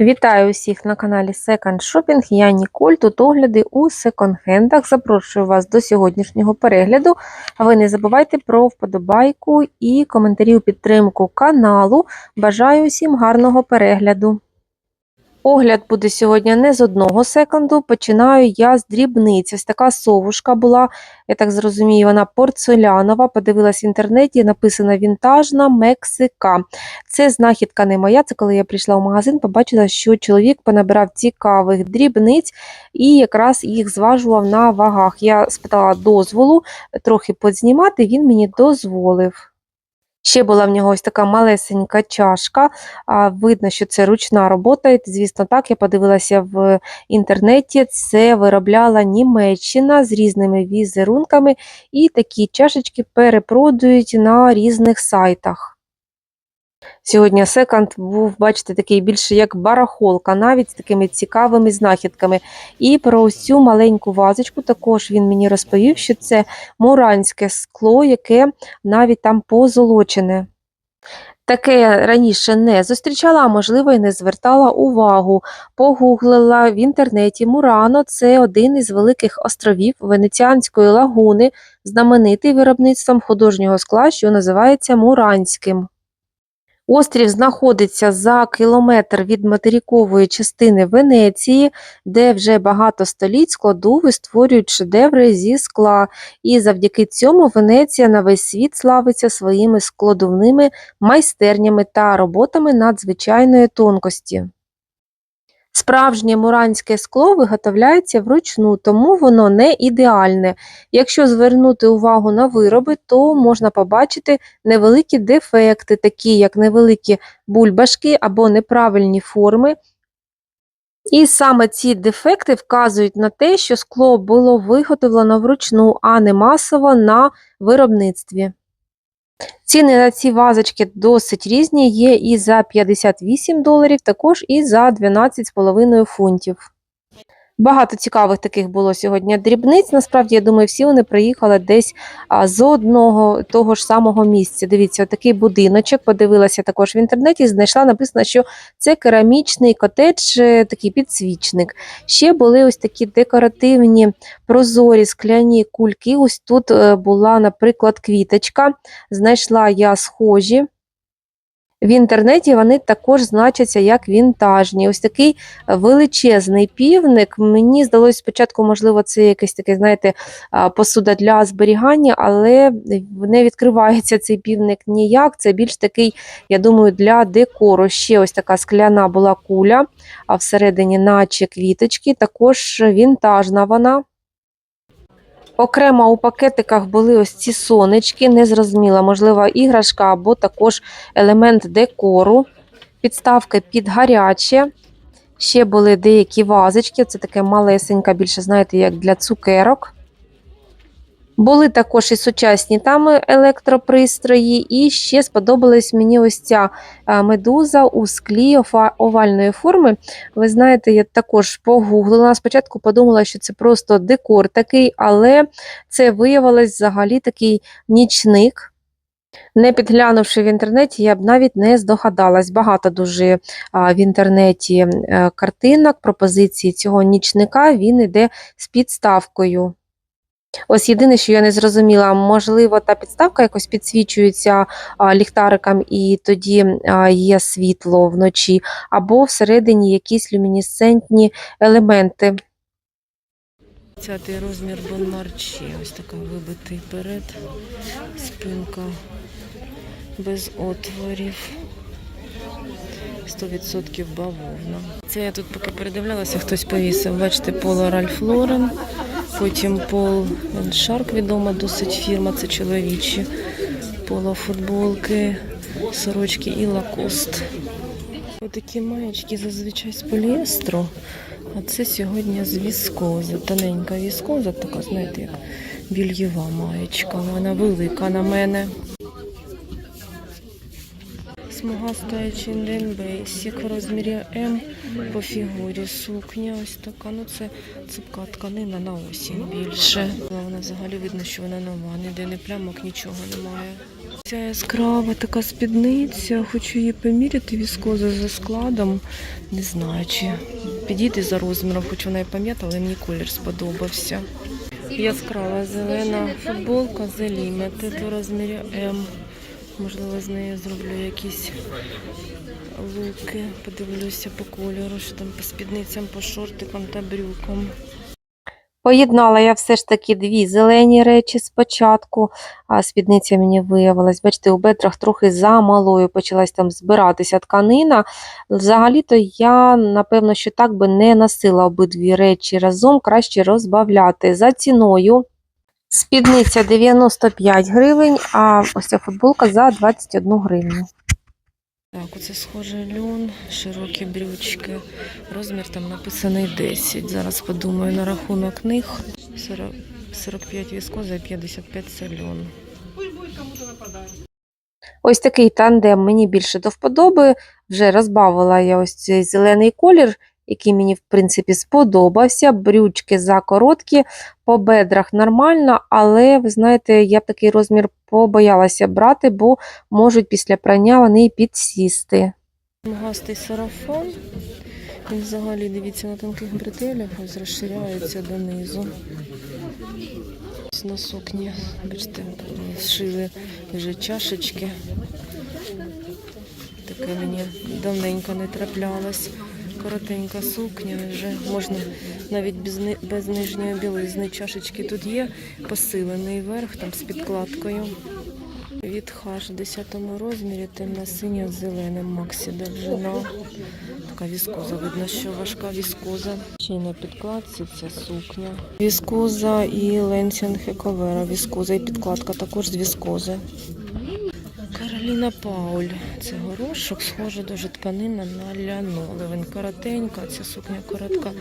Вітаю усіх на каналі Second Shopping. Я Ніколь. Тут огляди у секонд-хендах. Запрошую вас до сьогоднішнього перегляду. А ви не забувайте про вподобайку і коментарі у підтримку каналу. Бажаю усім гарного перегляду. Огляд буде сьогодні не з одного секунду. Починаю я з дрібниць. Ось така совушка була, я так зрозумію, вона порцелянова. Подивилась в інтернеті, написана вінтажна Мексика. Це знахідка не моя. Це коли я прийшла в магазин, побачила, що чоловік понабирав цікавих дрібниць і якраз їх зважував на вагах. Я спитала дозволу трохи познімати, він мені дозволив. Ще була в нього ось така малесенька чашка. Видно, що це ручна робота. І, звісно, так, я подивилася в інтернеті. Це виробляла Німеччина з різними візерунками, і такі чашечки перепродують на різних сайтах. Сьогодні секонд був, бачите, такий більше як барахолка, навіть з такими цікавими знахідками. І про ось цю маленьку вазочку також він мені розповів, що це муранське скло, яке навіть там позолочене. Таке раніше не зустрічала, а можливо, і не звертала увагу. Погуглила в інтернеті Мурано це один із великих островів Венеціанської лагуни, знаменитий виробництвом художнього скла, що називається Муранським. Острів знаходиться за кілометр від материкової частини Венеції, де вже багато століть складови створюють шедеври зі скла, і завдяки цьому Венеція на весь світ славиться своїми складовними майстернями та роботами надзвичайної тонкості. Справжнє муранське скло виготовляється вручну, тому воно не ідеальне. Якщо звернути увагу на вироби, то можна побачити невеликі дефекти, такі як невеликі бульбашки або неправильні форми. І саме ці дефекти вказують на те, що скло було виготовлено вручну, а не масово на виробництві. Ціни на ці вазочки досить різні, є і за 58 доларів, також і за 12,5 фунтів. Багато цікавих таких було сьогодні дрібниць. Насправді, я думаю, всі вони приїхали десь з одного того ж самого місця. Дивіться, такий будиночок. Подивилася також в інтернеті. Знайшла написано, що це керамічний котедж, е, такий підсвічник. Ще були ось такі декоративні прозорі скляні кульки. Ось тут е, була, наприклад, квіточка. Знайшла я схожі. В інтернеті вони також значаться як вінтажні. Ось такий величезний півник. Мені здалося спочатку, можливо, це якесь таке, знаєте, посуда для зберігання, але не відкривається цей півник ніяк. Це більш такий, я думаю, для декору. Ще ось така скляна була куля, а всередині, наче квіточки, також вінтажна вона. Окремо у пакетиках були ось ці сонечки, незрозуміла, можливо, іграшка або також елемент декору, підставки під гаряче. Ще були деякі вазочки, це таке малесенька, більше, знаєте, як для цукерок. Були також і сучасні там електропристрої, і ще сподобалась мені ось ця е, медуза у склі овальної форми. Ви знаєте, я також погуглила. Спочатку подумала, що це просто декор такий, але це виявилось взагалі такий нічник. Не підглянувши в інтернеті, я б навіть не здогадалась. Багато дуже в інтернеті е, картинок, пропозицій цього нічника, він іде з підставкою. Ось єдине, що я не зрозуміла, можливо, та підставка якось підсвічується ліхтариком і тоді є світло вночі, або всередині якісь люмінесцентні елементи. 20 розмір бонмарчі. Ось така вибитий перед, спинка без отворів. 100% бавовна. Це я тут поки передивлялася, хтось повісив. Бачите, Поло Ральф Лорен, потім Пол Шарк відома досить фірма, це чоловічі. Поло футболки, сорочки і лакост. Отакі маєчки зазвичай з поліестру. А це сьогодні з віскози. Тоненька віскоза, така, знаєте, як більєва маєчка. Вона велика на мене. Смугаста H&M Basic в розмірі М по фігурі. Сукня ось така. Ну це цупка тканина на осінь більше. Вона взагалі видно, що вона нова. Ніде не плямок, нічого немає. Ця яскрава така спідниця, хочу її поміряти віскоза за складом. Не знаю, чи підійти за розміром, хоч вона і пам'ятала, але мені колір сподобався. Яскрава зелена футболка The Limited у розмірі М. Можливо, з нею зроблю якісь луки. Подивлюся по кольору, що там по спідницям, по шортикам та брюкам. Поєднала я все ж таки дві зелені речі спочатку, а спідниця мені виявилась, бачите, у бедрах трохи замалою почалась там збиратися тканина. Взагалі-то я, напевно, що так би не носила обидві речі разом, краще розбавляти. За ціною спідниця 95 гривень, а ось ця футболка за 21 гривню. Так, оце схоже льон, широкі брючки. Розмір там написаний 10. Зараз подумаю на рахунок них. 40, 45 віскоза і 55 це льон. Ось такий тандем мені більше до вподоби. Вже розбавила я ось цей зелений колір, який мені, в принципі, сподобався. Брючки закороткі, по бедрах нормально, але ви знаєте, я б такий розмір побоялася брати, бо можуть після прання вони підсісти. Гастий сарафан. Він взагалі, дивіться, на тонких бретелях ось розширяється донизу. На сукні, бачите, зшили вже чашечки. Таке мені давненько не траплялось. Коротенька сукня, вже можна навіть без, без нижньої білизни. Чашечки тут є, посилений верх там з підкладкою. Від хаш в 10 розмірі темно-синя з зеленим максі довжина. Така віскоза, видно, що важка віскоза. Ще й на підкладці ця сукня. Віскоза і ленсінг ековера. Віскоза і підкладка також з віскози. Кароліна Пауль. Це горошок, схоже дуже тканина на лянолевин. Коротенька, ця сукня коротка,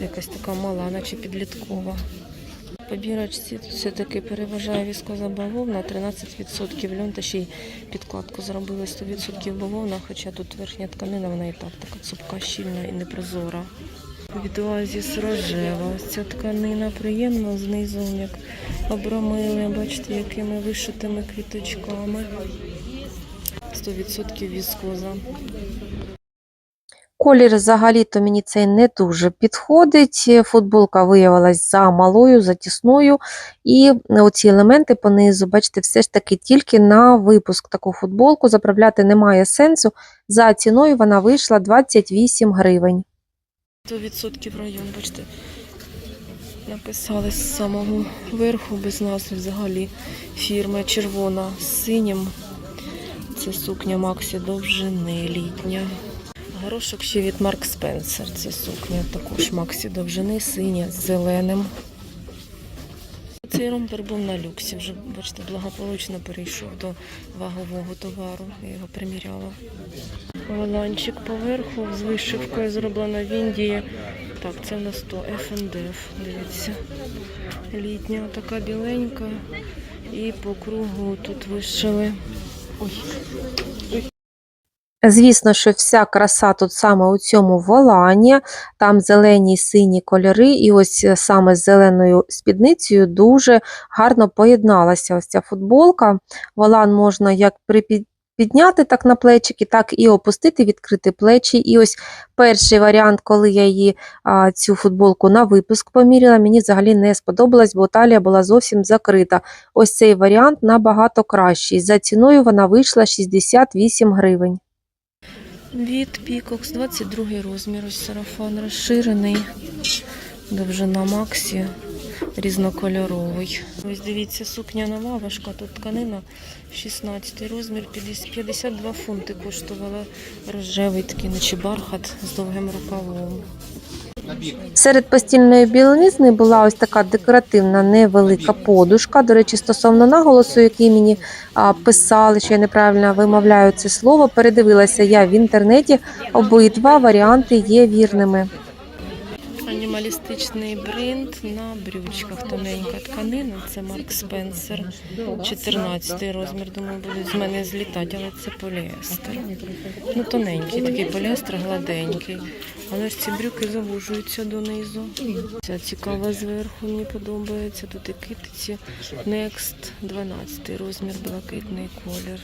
якась така мала, наче підліткова. По бірочці тут все-таки переважає віскоза бавовна, 13% льон, та ще й підкладку зробили 100% бавовна, хоча тут верхня тканина, вона і так така цупка, щільна і непрозора. Від оазіс рожева. Ось ця тканина приємна знизу, як обрамили, бачите, якими вишитими квіточками. 100% віскоза. Колір взагалі-то мені цей не дуже підходить. Футболка виявилась за малою, за тісною. І оці елементи понизу, бачите, все ж таки тільки на випуск таку футболку заправляти немає сенсу. За ціною вона вийшла 28 гривень. 100% район, бачите, написали з самого верху, без назви взагалі. Фірма червона з синім. Це сукня Максі довжини літня. Горошок ще від Марк Спенсер. Це сукня також Максі довжини, синя з зеленим. Цей ромпер був на люксі, вже, бачите, благополучно перейшов до вагового товару. Я його приміряла. Воланчик поверху з вишивкою зроблено в Індії. Так, це на 100 F&F, дивіться. Літня така біленька. І по кругу тут вишили. Звісно, що вся краса тут саме у цьому волані, там зелені і сині кольори, і ось е, саме з зеленою спідницею дуже гарно поєдналася ось ця футболка. Волан можна як підняти так на плечики, так і опустити, відкрити плечі. І ось перший варіант, коли я її а, цю футболку на випуск поміряла, мені взагалі не сподобалось, бо талія була зовсім закрита. Ось цей варіант набагато кращий. За ціною вона вийшла 68 гривень. Від Пікокс 22 розмір. Ось сарафан розширений. Довжина Максі. Різнокольоровий. Ось дивіться, сукня нова, важка тут тканина. 16 розмір, 50 52 фунти коштувала рожевий такий, наче бархат з довгим рукавом. Серед постільної білизни була ось така декоративна невелика подушка. До речі, стосовно наголосу, який мені писали, що я неправильно вимовляю це слово, передивилася я в інтернеті. Обидва варіанти є вірними. Ані мінімалістичний принт на брючках. Тоненька тканина. Це Марк Спенсер. 14 розмір. Думаю, будуть з мене злітати, але це поліестер. Ну, тоненький, такий поліестер гладенький. Але ж ці брюки завужуються донизу. Ця цікава зверху, мені подобається. Тут і китиці. Next 12 розмір, блакитний колір.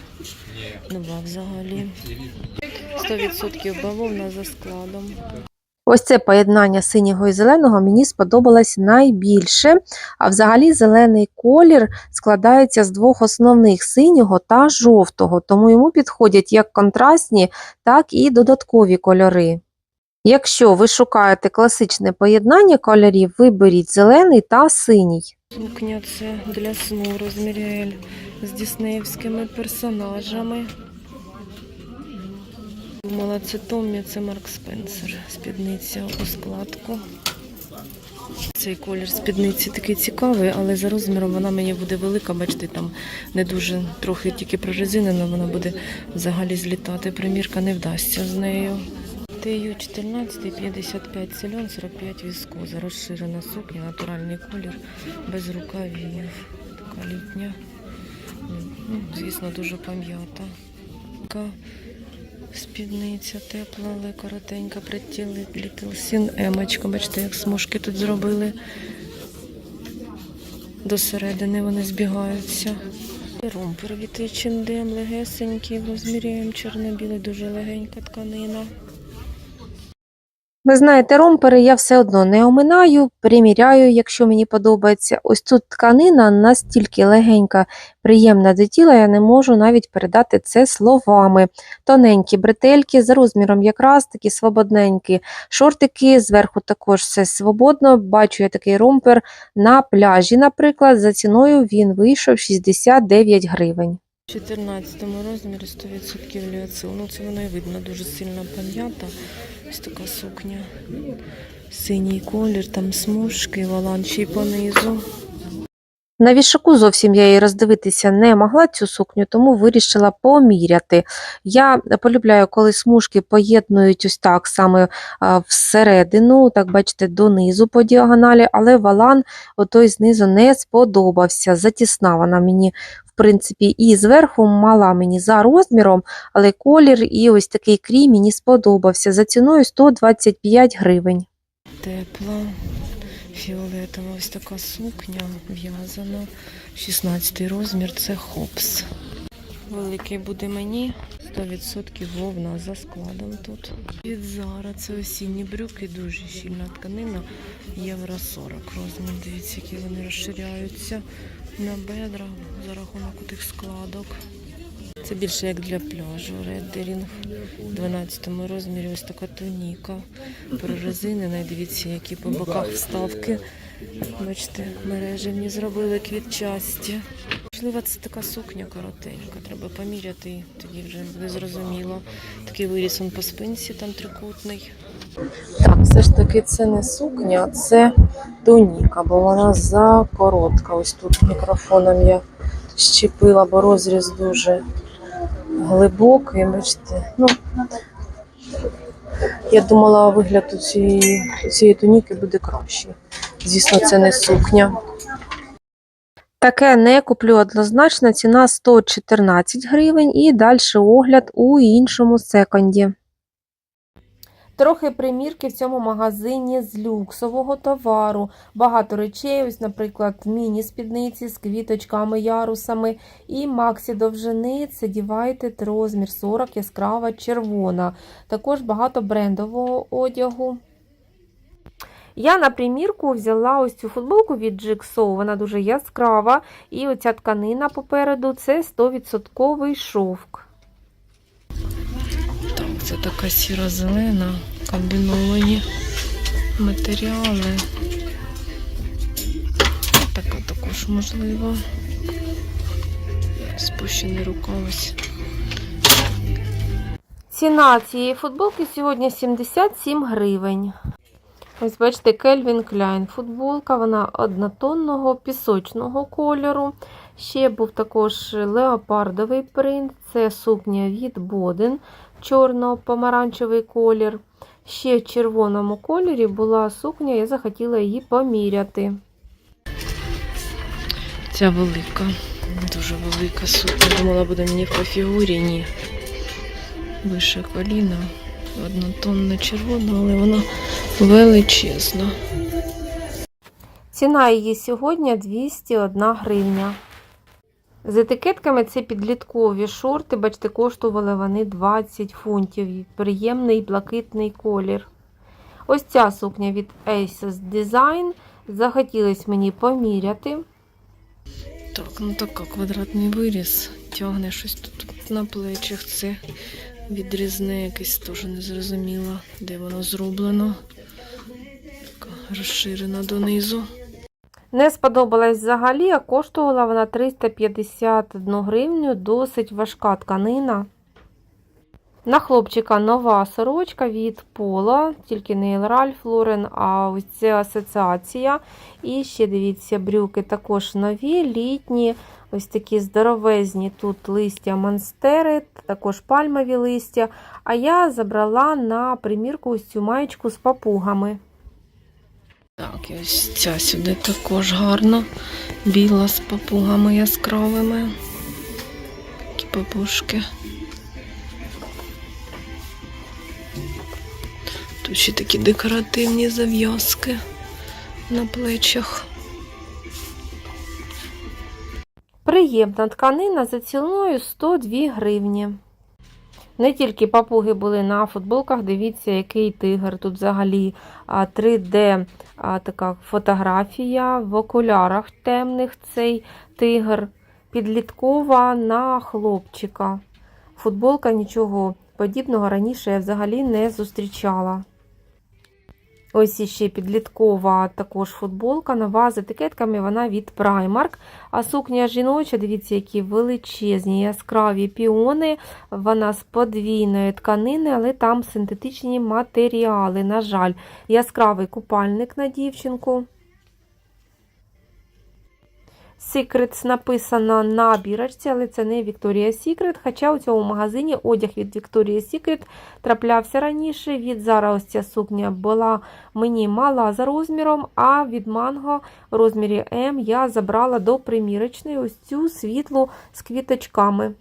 Нова взагалі. 100% бавовна за складом. Ось це поєднання синього і зеленого мені сподобалось найбільше. А взагалі зелений колір складається з двох основних синього та жовтого, тому йому підходять як контрастні, так і додаткові кольори. Якщо ви шукаєте класичне поєднання кольорів, виберіть зелений та синій. Сукня це для сну розмір L з діснеївськими персонажами. Думала, це Томмі, це Марк Спенсер. Спідниця у складку. Цей колір спідниці такий цікавий, але за розміром вона мені буде велика. Бачите, там не дуже трохи тільки прорезинена, вона буде взагалі злітати. Примірка не вдасться з нею. ТЮ 14, 55 сельон, 45 віскоза. Розширена сукня, натуральний колір, без рукавів. Така літня. Ну, звісно, дуже пам'ята. Спідниця тепла, але коротенька, притіли Sin Емочка. Бачите, як смужки тут зробили. До середини вони збігаються. Румпер від H&M, легесенький, розміряємо чорно-білий, дуже легенька тканина. Ви знаєте, ромпери я все одно не оминаю, приміряю, якщо мені подобається. Ось тут тканина настільки легенька, приємна до тіла, я не можу навіть передати це словами. Тоненькі бретельки за розміром якраз такі свободненькі. Шортики зверху також все свободно. Бачу я такий ромпер на пляжі, наприклад, за ціною він вийшов 69 гривень. В 14 розмірі 100% ліоцил. Ну це воно і видно, дуже сильно пам'ята. Ось така сукня. Синій колір, там смужки, волан ще й понизу. На вішаку зовсім я її роздивитися не могла цю сукню, тому вирішила поміряти. Я полюбляю, коли смужки поєднують ось так саме всередину, так бачите, донизу по діагоналі, але валан отой знизу не сподобався. Затісна вона мені, принципі, і зверху мала мені за розміром, але колір і ось такий крій мені сподобався. За ціною 125 гривень. Тепла, фіолетова, ось така сукня в'язана. 16 розмір, це хопс. Великий буде мені. 100% вовна за складом тут. Від Зара це осінні брюки, дуже щільна тканина. Євро 40 розмір. Дивіться, які вони розширяються на бедра за рахунок тих складок. Це більше як для пляжу. Реддерінг в 12 розмірі ось така туніка. Прорезинена. Дивіться, які по боках вставки. Бачите, мережевні зробили квітчасті. Можливо, це така сукня коротенька. Треба поміряти, тоді вже буде зрозуміло. Такий виріс он по спинці, там трикутний. Так, все ж таки це не сукня, це туніка, бо вона закоротка. Ось тут мікрофоном я щепила, бо розріз дуже глибокий. Бачите. Ну, я думала, вигляд у цієї, у цієї туніки буде кращий. Звісно, це не сукня. Таке не куплю однозначно, ціна 114 гривень і далі огляд у іншому секонді. Трохи примірки в цьому магазині з люксового товару. Багато речей, ось, наприклад, міні-спідниці з квіточками, ярусами і максі довжини. Це дівайте розмір 40, яскрава червона. Також багато брендового одягу. Я на примірку взяла ось цю футболку від Jigsaw, вона дуже яскрава. І оця тканина попереду це 100% шовк. Так, це така сіро-зелена, комбіновані матеріали. Така також можлива. Спущений рукав ось. Ціна цієї футболки сьогодні 77 гривень. Ось бачите, Кельвін Кляйн футболка, вона однотонного пісочного кольору. Ще був також леопардовий принт, це сукня від Боден, чорно-помаранчевий колір. Ще в червоному кольорі була сукня, я захотіла її поміряти. Ця велика, дуже велика сукня. Думала, буде мені по фігурі, ні. Вище коліна, однотонна червона, але вона величезна. Ціна її сьогодні 201 гривня. З етикетками це підліткові шорти, бачите, коштували вони 20 фунтів. Приємний блакитний колір. Ось ця сукня від Asos Design. Захотілось мені поміряти. Так, ну така квадратний виріз. Тягне щось тут на плечах. Це відрізне якесь теж незрозуміло, де воно зроблено. Така розширена донизу. Не сподобалась взагалі, а коштувала вона 351 гривню, досить важка тканина. На хлопчика нова сорочка від Пола, тільки не Ralph Lauren, а ось це асоціація. І ще дивіться, брюки також нові, літні, ось такі здоровезні. Тут листя монстери, також пальмові листя. А я забрала на примірку ось цю маєчку з папугами. Так, ось ця сюди також гарна. Біла з папугами яскравими. Такі папушки. Тут ще такі декоративні зав'язки на плечах. Приємна тканина за ціною 102 гривні. Не тільки папуги були на футболках, дивіться, який тигр. Тут взагалі 3D така фотографія в окулярах темних цей тигр. Підліткова на хлопчика. Футболка нічого подібного раніше я взагалі не зустрічала. Ось іще підліткова також футболка, нова з етикетками, вона від Primark. А сукня жіноча, дивіться, які величезні, яскраві піони. Вона з подвійної тканини, але там синтетичні матеріали. На жаль, яскравий купальник на дівчинку. Secrets написано на бірочці, але це не Victoria's Secret. Хоча у цьому магазині одяг від Victoria's Secret траплявся раніше. Від зараз ось ця сукня була мені мала за розміром, а від в розмірі М я забрала до примірочної ось цю світлу з квіточками.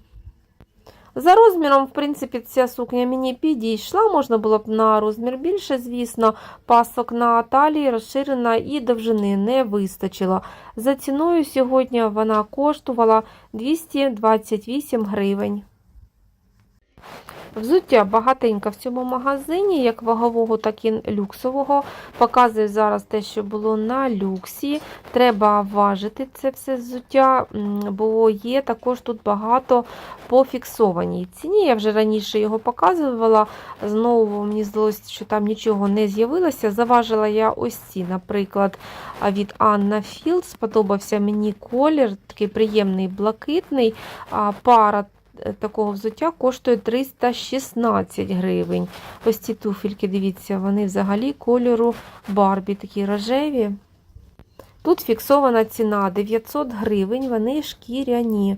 За розміром, в принципі, ця сукня мені підійшла, можна було б на розмір більше, звісно, пасок на талії розширена і довжини не вистачило. За ціною сьогодні вона коштувала 228 гривень. Взуття багатенько в цьому магазині, як вагового, так і люксового. Показую зараз те, що було на люксі. Треба важити це все взуття, бо є також тут багато по фіксованій ціні. Я вже раніше його показувала. Знову мені здалося, що там нічого не з'явилося. Заважила я ось ці, наприклад, від Anna Field. Сподобався мені колір, такий приємний блакитний. Пара такого взуття коштує 316 гривень. Ось ці туфельки, дивіться, вони взагалі кольору Барбі, такі рожеві. Тут фіксована ціна 900 гривень, вони шкіряні.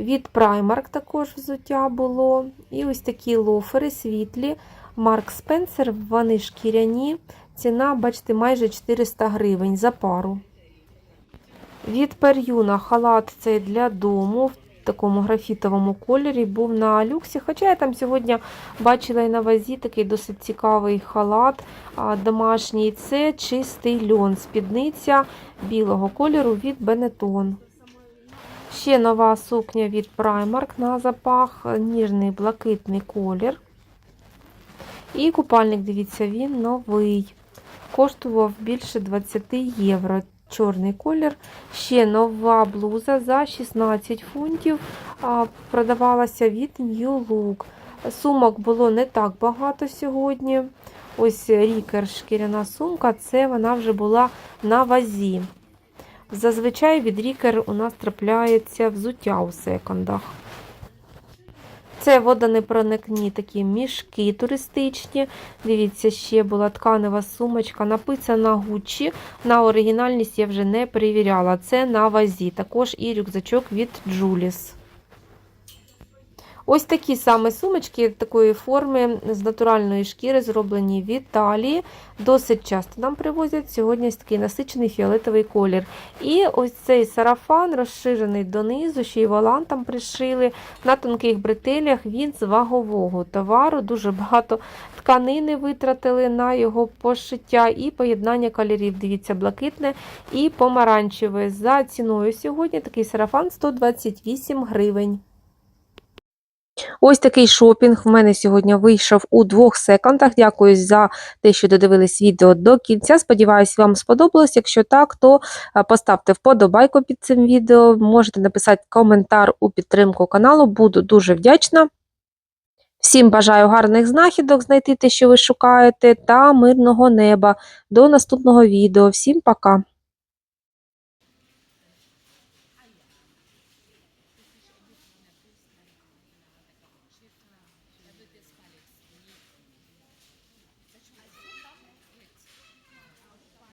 Від Primark також взуття було. І ось такі лофери світлі. Марк Спенсер, вони шкіряні. Ціна, бачите, майже 400 гривень за пару. Від Пер'юна халат цей для дому такому графітовому кольорі був на люксі. Хоча я там сьогодні бачила і на вазі такий досить цікавий халат домашній. Це чистий льон, спідниця білого кольору від Benetton. Ще нова сукня від Primark на запах, ніжний блакитний колір. І купальник, дивіться, він новий. Коштував більше 20 євро. Чорний колір. Ще нова блуза за 16 фунтів. Продавалася від New Look. Сумок було не так багато сьогодні. Ось рікер шкіряна сумка, це вона вже була на вазі. Зазвичай від рікер у нас трапляється взуття у секондах. Це водонепроникні такі мішки туристичні. Дивіться, ще була тканева сумочка, написана Гуччі. На оригінальність я вже не перевіряла. Це на вазі. Також і рюкзачок від Julis. Ось такі саме сумочки такої форми з натуральної шкіри, зроблені в Італії. Досить часто нам привозять. Сьогодні ось такий насичений фіолетовий колір. І ось цей сарафан розширений донизу, ще й волан там пришили на тонких бретелях. Він з вагового товару. Дуже багато тканини витратили на його пошиття і поєднання кольорів. Дивіться, блакитне і помаранчеве. За ціною сьогодні такий сарафан 128 гривень. Ось такий шопінг в мене сьогодні вийшов у двох секундах. Дякую за те, що додивились відео до кінця. Сподіваюсь, вам сподобалось. Якщо так, то поставте вподобайку під цим відео. Можете написати коментар у підтримку каналу. Буду дуже вдячна. Всім бажаю гарних знахідок, знайти те, що ви шукаєте, та мирного неба. До наступного відео. Всім пока!